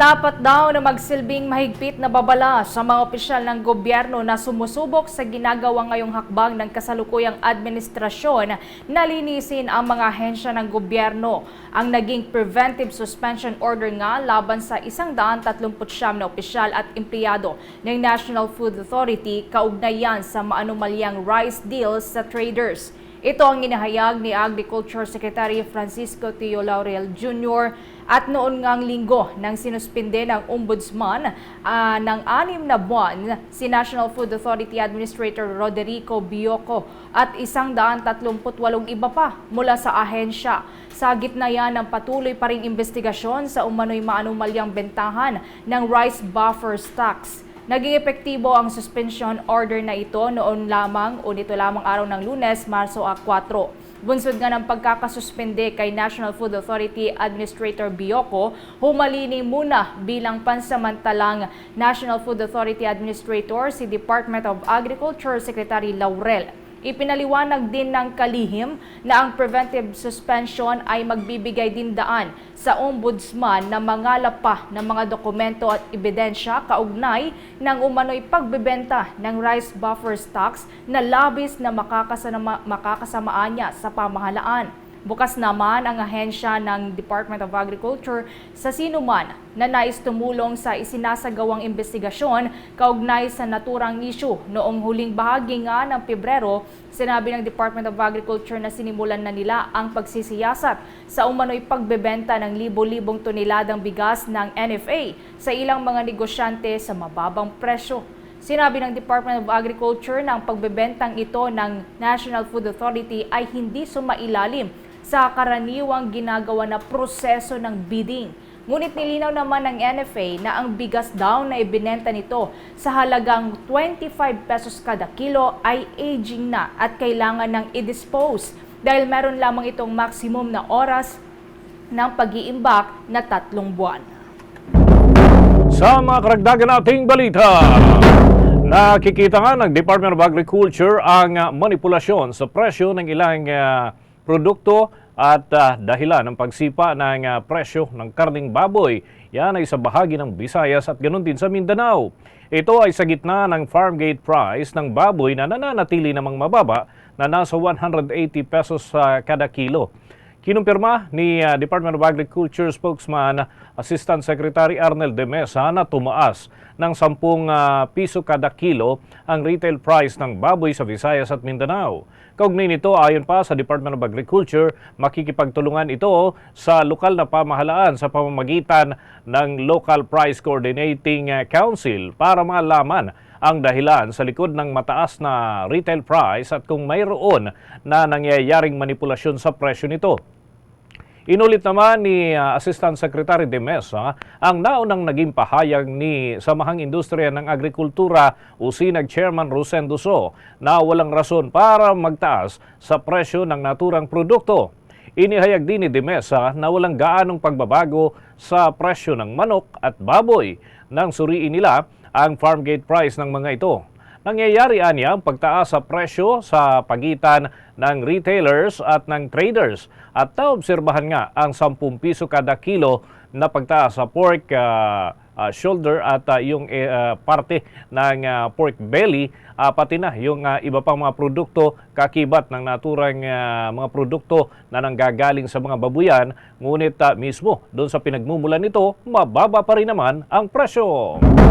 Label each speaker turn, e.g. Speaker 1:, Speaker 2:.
Speaker 1: dapat daw na magsilbing mahigpit na babala sa mga opisyal ng gobyerno na sumusubok sa ginagawa ngayong hakbang ng kasalukuyang administrasyon na linisin ang mga ahensya ng gobyerno. Ang naging preventive suspension order nga laban sa 139 na opisyal at empleyado ng National Food Authority kaugnayan sa maanumalyang rice deals sa traders. Ito ang inahayag ni Agriculture Secretary Francisco Tio Laurel Jr. at noon ngang linggo nang sinuspinde ng Ombudsman ah, ng anim na buwan si National Food Authority Administrator Roderico Bioco at isang daan tatlumputwalong iba pa mula sa ahensya. Sa gitna yan ng patuloy pa ring investigasyon sa umano'y maanumalyang bentahan ng rice buffer stocks. Naging epektibo ang suspension order na ito noon lamang o nito lamang araw ng lunes, Marso 4. Bunsod nga ng pagkakasuspende kay National Food Authority Administrator Bioco, humalini muna bilang pansamantalang National Food Authority Administrator si Department of Agriculture Secretary Laurel. Ipinaliwanag din ng kalihim na ang preventive suspension ay magbibigay din daan sa ombudsman na mangalap pa ng mga dokumento at ebidensya kaugnay ng umano'y pagbebenta ng rice buffer stocks na labis na makakasama, makakasamaan niya sa pamahalaan. Bukas naman ang ahensya ng Department of Agriculture sa sinuman na nais tumulong sa isinasagawang investigasyon kaugnay sa naturang issue. Noong huling bahagi nga ng Pebrero, sinabi ng Department of Agriculture na sinimulan na nila ang pagsisiyasat sa umano'y pagbebenta ng libo-libong toneladang bigas ng NFA sa ilang mga negosyante sa mababang presyo. Sinabi ng Department of Agriculture na ang pagbebentang ito ng National Food Authority ay hindi sumailalim sa karaniwang ginagawa na proseso ng bidding. Ngunit nilinaw naman ng NFA na ang bigas daw na ibinenta nito sa halagang 25 pesos kada kilo ay aging na at kailangan ng i-dispose dahil meron lamang itong maximum na oras ng pag-iimbak na tatlong buwan.
Speaker 2: Sa mga karagdagan nating balita, nakikita nga ng Department of Agriculture ang ah, manipulasyon sa presyo ng ilang ah, produkto at ah, dahilan ng pagsipa ng ah, presyo ng karning baboy. Yan ay sa bahagi ng Visayas at ganoon din sa Mindanao. Ito ay sa gitna ng farm gate price ng baboy na nananatili namang mababa na nasa 180 pesos sa kada kilo. Kinumpirma ni uh, Department of Agriculture spokesman Assistant Secretary Arnel de Mesa na tumaas ng 10 uh, piso kada kilo ang retail price ng baboy sa Visayas at Mindanao. Kaugnay nito, ayon pa sa Department of Agriculture, makikipagtulungan ito sa lokal na pamahalaan sa pamamagitan ng Local Price Coordinating uh, Council para malaman ang dahilan sa likod ng mataas na retail price at kung mayroon na nangyayaring manipulasyon sa presyo nito. Inulit naman ni uh, Assistant Secretary de Mesa ang naunang naging pahayag ni Samahang Industriya ng Agrikultura Usinag Chairman Rosendo So na walang rason para magtaas sa presyo ng naturang produkto. Inihayag din ni De Mesa na walang gaanong pagbabago sa presyo ng manok at baboy nang suriin nila ang farm gate price ng mga ito. Nangyayari anya ang pagtaas sa presyo sa pagitan ng retailers at ng traders at naobserbahan nga ang 10 piso kada kilo na pagtaas sa pork ah, ah, shoulder at ah, yung ah, parte ng ah, pork belly ah, pati na yung ah, iba pang mga produkto kakibat ng naturang ah, mga produkto na nanggagaling sa mga babuyan ngunit ah, mismo doon sa pinagmumulan nito mababa pa rin naman ang presyo.